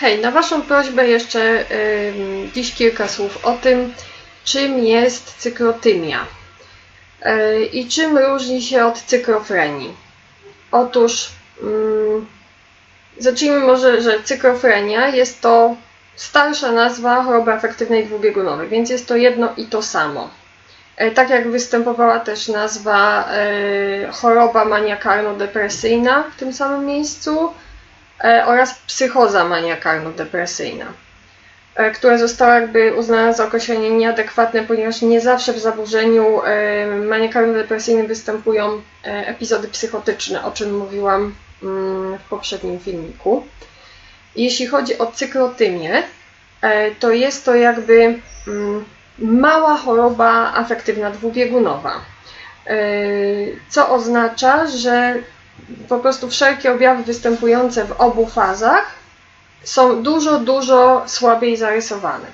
Hej, na Waszą prośbę jeszcze dziś kilka słów o tym, czym jest cyklotymia yy, i czym różni się od cyklofrenii. Otóż ym, zacznijmy może, że cyklofrenia jest to starsza nazwa choroby afektywnej dwubiegunowej, więc jest to jedno i to samo. E, Tak jak występowała też nazwa e, choroba maniakalno-depresyjna w tym samym miejscu oraz psychoza maniakalno-depresyjna, e, która została jakby uznana za określenie nieadekwatne, ponieważ nie zawsze w zaburzeniu e, maniakalno-depresyjnym występują e, epizody psychotyczne, o czym mówiłam mm, w poprzednim filmiku. Jeśli chodzi o cyklotymię, e, to jest to jakby mm, mała choroba afektywna dwubiegunowa. Co oznacza, że po prostu wszelkie objawy występujące w obu fazach są dużo, dużo słabiej zarysowane.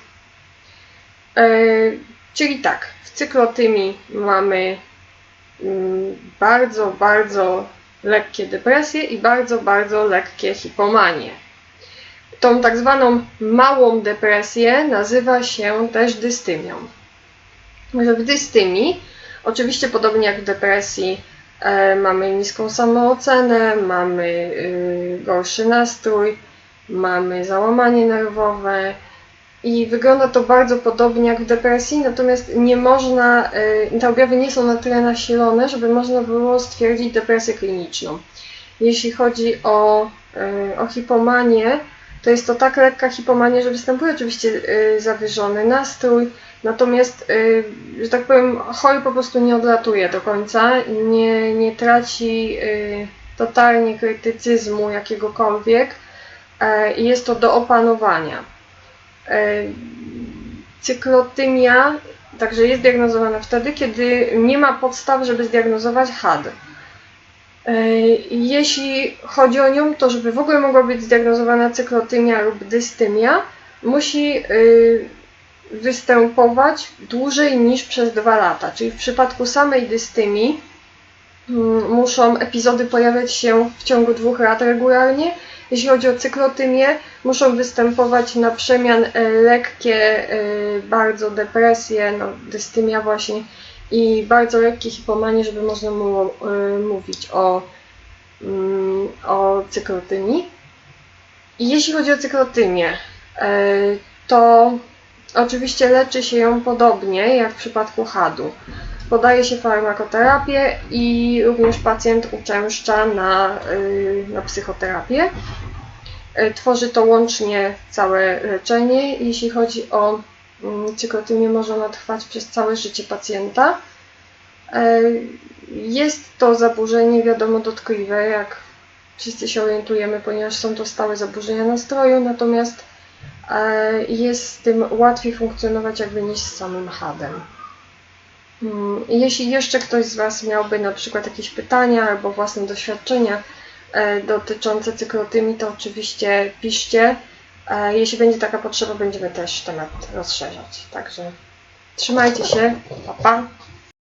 Yy, Czyli tak, w cyklotymii mamy mm, bardzo, bardzo lekkie depresje i bardzo, bardzo lekkie hipomanie. Tą tak zwaną małą depresję nazywa się też dystymią. W dystymii, oczywiście podobnie jak w depresji, e, mamy niską samoocenę, mamy y, gorszy nastrój, mamy załamanie nerwowe i wygląda to bardzo podobnie jak w depresji, natomiast nie można, y, te objawy nie są na tyle nasilone, żeby można było stwierdzić depresję kliniczną. Jeśli chodzi o, y, o hipomanię, to jest to tak lekka hipomania, że występuje oczywiście zawyżony nastrój, natomiast, y, że tak powiem, chory po prostu nie odlatuje do końca, nie, nie traci y, totalnie krytycyzmu jakiegokolwiek e, i jest to do opanowania. E, Cyklotymia także jest diagnozowana wtedy, kiedy nie ma podstaw, żeby zdiagnozować HAD. E, Jeśli chodzi o nią, to żeby w ogóle mogła być zdiagnozowana cyklotymia lub dystymia, musi y, występować dłużej niż przez dwa lata. Czyli w przypadku samej dystymii mm, muszą epizody pojawiać się w ciągu dwóch lat regularnie. Jeśli chodzi o cyklotymię, muszą występować na przemian e, lekkie e, bardzo depresje, no, dystymia właśnie, i bardzo lekkie hipomanie, żeby można było y, mówić o, mm, o cyklotymii. I jeśli chodzi o cyklotymię, to oczywiście leczy się ją podobnie jak w przypadku HAD-u. Podaje się farmakoterapię i również pacjent uczęszcza na, y, na psychoterapię. Y, Tworzy to łącznie całe leczenie. Jeśli chodzi o mm, cyklotymię, może ona trwać przez całe życie pacjenta. E, Jest to zaburzenie, wiadomo, dotkliwe, jak wszyscy się orientujemy, ponieważ są to stałe zaburzenia nastroju, natomiast jest z tym łatwiej funkcjonować jakby niż z samym HAD-em. Mm, Jeśli jeszcze ktoś z Was miałby na przykład jakieś pytania albo własne doświadczenia e, dotyczące cyklotymii, to oczywiście piszcie. E, Jeśli będzie taka potrzeba, będziemy też temat rozszerzać. Także trzymajcie się. Pa, pa.